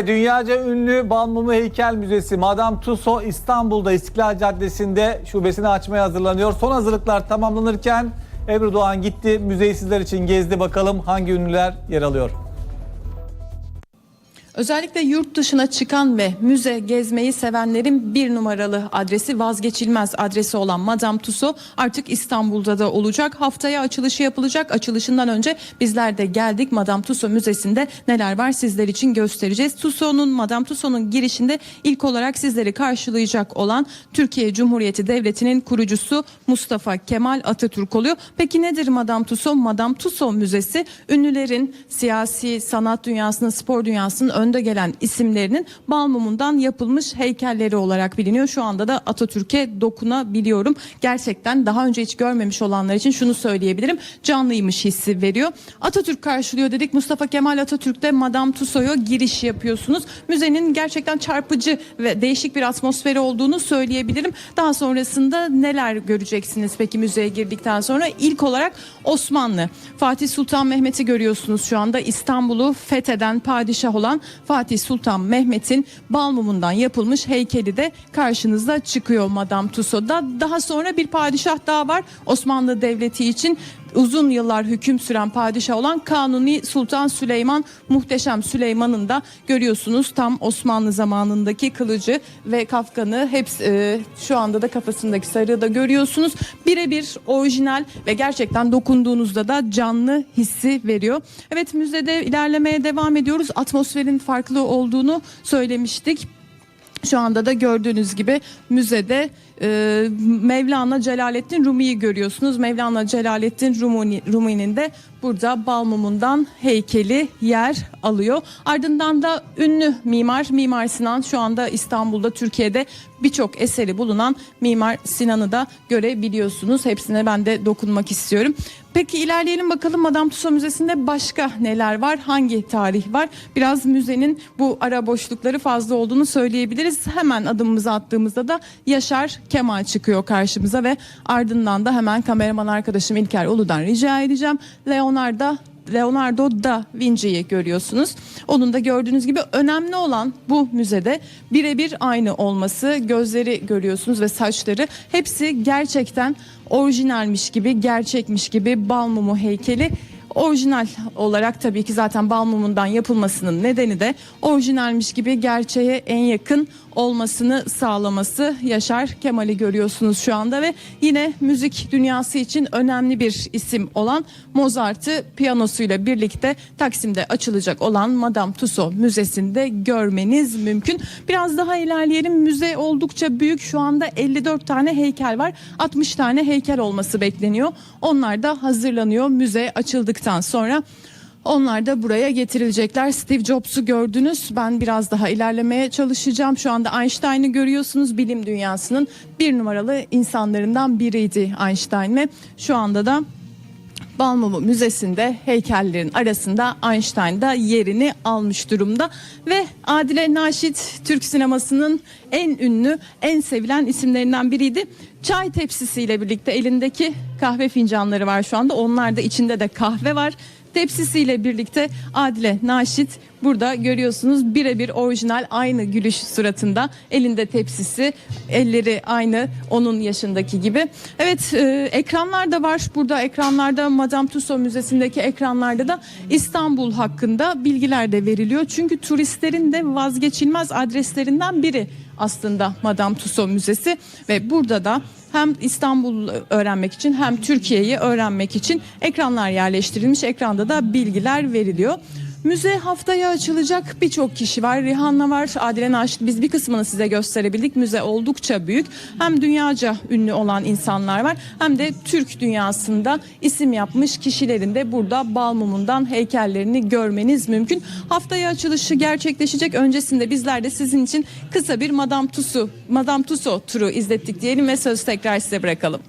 Ve dünyaca ünlü Balmumu Heykel Müzesi Madame Tussauds İstanbul'da İstiklal Caddesi'nde şubesini açmaya hazırlanıyor. Son hazırlıklar tamamlanırken Ebru Doğan gitti müzeyi sizler için gezdi. Bakalım hangi ünlüler yer alıyor. Özellikle yurt dışına çıkan ve müze gezmeyi sevenlerin bir numaralı adresi vazgeçilmez adresi olan Madame Tussauds artık İstanbul'da da olacak. Haftaya açılışı yapılacak. Açılışından önce bizler de geldik Madame Tussauds Müzesi'nde neler var sizler için göstereceğiz. Tussauds'un Madame Tussauds'un girişinde ilk olarak sizleri karşılayacak olan Türkiye Cumhuriyeti Devleti'nin kurucusu Mustafa Kemal Atatürk oluyor. Peki nedir Madame Tussauds? Madame Tussauds Müzesi ünlülerin siyasi, sanat dünyasının, spor dünyasının önde gelen isimlerinin bal mumundan yapılmış heykelleri olarak biliniyor. Şu anda da Atatürk'e dokunabiliyorum. Gerçekten daha önce hiç görmemiş olanlar için şunu söyleyebilirim. Canlıymış hissi veriyor. Atatürk karşılıyor dedik. Mustafa Kemal Atatürk'te Madame Tussauds'a giriş yapıyorsunuz. Müzenin gerçekten çarpıcı ve değişik bir atmosferi olduğunu söyleyebilirim. Daha sonrasında neler göreceksiniz peki müzeye girdikten sonra? İlk olarak Osmanlı. Fatih Sultan Mehmet'i görüyorsunuz şu anda. İstanbul'u fetheden padişah olan Fatih Sultan Mehmet'in balmumundan yapılmış heykeli de karşınıza çıkıyor Madame Tussauds'da. Daha sonra bir padişah daha var Osmanlı Devleti için uzun yıllar hüküm süren padişah olan Kanuni Sultan Süleyman Muhteşem Süleyman'ın da görüyorsunuz tam Osmanlı zamanındaki kılıcı ve kafkanı hepsi e, şu anda da kafasındaki sarığı da görüyorsunuz. Birebir orijinal ve gerçekten dokunduğunuzda da canlı hissi veriyor. Evet müzede ilerlemeye devam ediyoruz. Atmosferin farklı olduğunu söylemiştik. Şu anda da gördüğünüz gibi müzede e, Mevlana Celaleddin Rumi'yi görüyorsunuz. Mevlana Celaleddin Rumuni, Rumi'nin de burada Balmumun'dan heykeli yer alıyor. Ardından da ünlü mimar Mimar Sinan şu anda İstanbul'da Türkiye'de birçok eseri bulunan Mimar Sinan'ı da görebiliyorsunuz. Hepsine ben de dokunmak istiyorum. Peki ilerleyelim bakalım Madame Tussauds Müzesi'nde başka neler var? Hangi tarih var? Biraz müzenin bu ara boşlukları fazla olduğunu söyleyebiliriz. Hemen adımımızı attığımızda da Yaşar Kemal çıkıyor karşımıza ve ardından da hemen kameraman arkadaşım İlker Ulu'dan rica edeceğim. Leonardo Leonardo da Vinci'yi görüyorsunuz. Onun da gördüğünüz gibi önemli olan bu müzede birebir aynı olması. Gözleri görüyorsunuz ve saçları hepsi gerçekten orijinalmiş gibi, gerçekmiş gibi bal mumu heykeli Orijinal olarak tabii ki zaten bal mumundan yapılmasının nedeni de orijinalmiş gibi gerçeğe en yakın olmasını sağlaması. Yaşar Kemal'i görüyorsunuz şu anda ve yine müzik dünyası için önemli bir isim olan Mozart'ı piyanosuyla birlikte Taksim'de açılacak olan Madame Tussauds Müzesi'nde görmeniz mümkün. Biraz daha ilerleyelim. Müze oldukça büyük. Şu anda 54 tane heykel var. 60 tane heykel olması bekleniyor. Onlar da hazırlanıyor müze açıldıktan sonra. Onlar da buraya getirilecekler. Steve Jobs'u gördünüz. Ben biraz daha ilerlemeye çalışacağım. Şu anda Einstein'ı görüyorsunuz. Bilim dünyasının bir numaralı insanlarından biriydi Einstein ve şu anda da Balmumu Müzesi'nde heykellerin arasında Einstein da yerini almış durumda ve Adile Naşit Türk sinemasının en ünlü, en sevilen isimlerinden biriydi. Çay tepsisiyle birlikte elindeki kahve fincanları var şu anda. Onlar da içinde de kahve var. Tepsisiyle birlikte Adile Naşit burada görüyorsunuz birebir orijinal aynı gülüş suratında elinde tepsisi elleri aynı onun yaşındaki gibi. Evet e, ekranlar da var burada ekranlarda Madame Tussauds Müzesi'ndeki ekranlarda da İstanbul hakkında bilgiler de veriliyor. Çünkü turistlerin de vazgeçilmez adreslerinden biri aslında Madame Tussauds Müzesi ve burada da hem İstanbul'u öğrenmek için hem Türkiye'yi öğrenmek için ekranlar yerleştirilmiş. Ekranda da bilgiler veriliyor. Müze haftaya açılacak birçok kişi var. Rihanna var, Adile Naşit. Biz bir kısmını size gösterebildik. Müze oldukça büyük. Hem dünyaca ünlü olan insanlar var hem de Türk dünyasında isim yapmış kişilerin de burada Balmum'undan heykellerini görmeniz mümkün. Haftaya açılışı gerçekleşecek. Öncesinde bizler de sizin için kısa bir Madame Tussauds, Madame Tussauds turu izlettik diyelim ve sözü tekrar size bırakalım.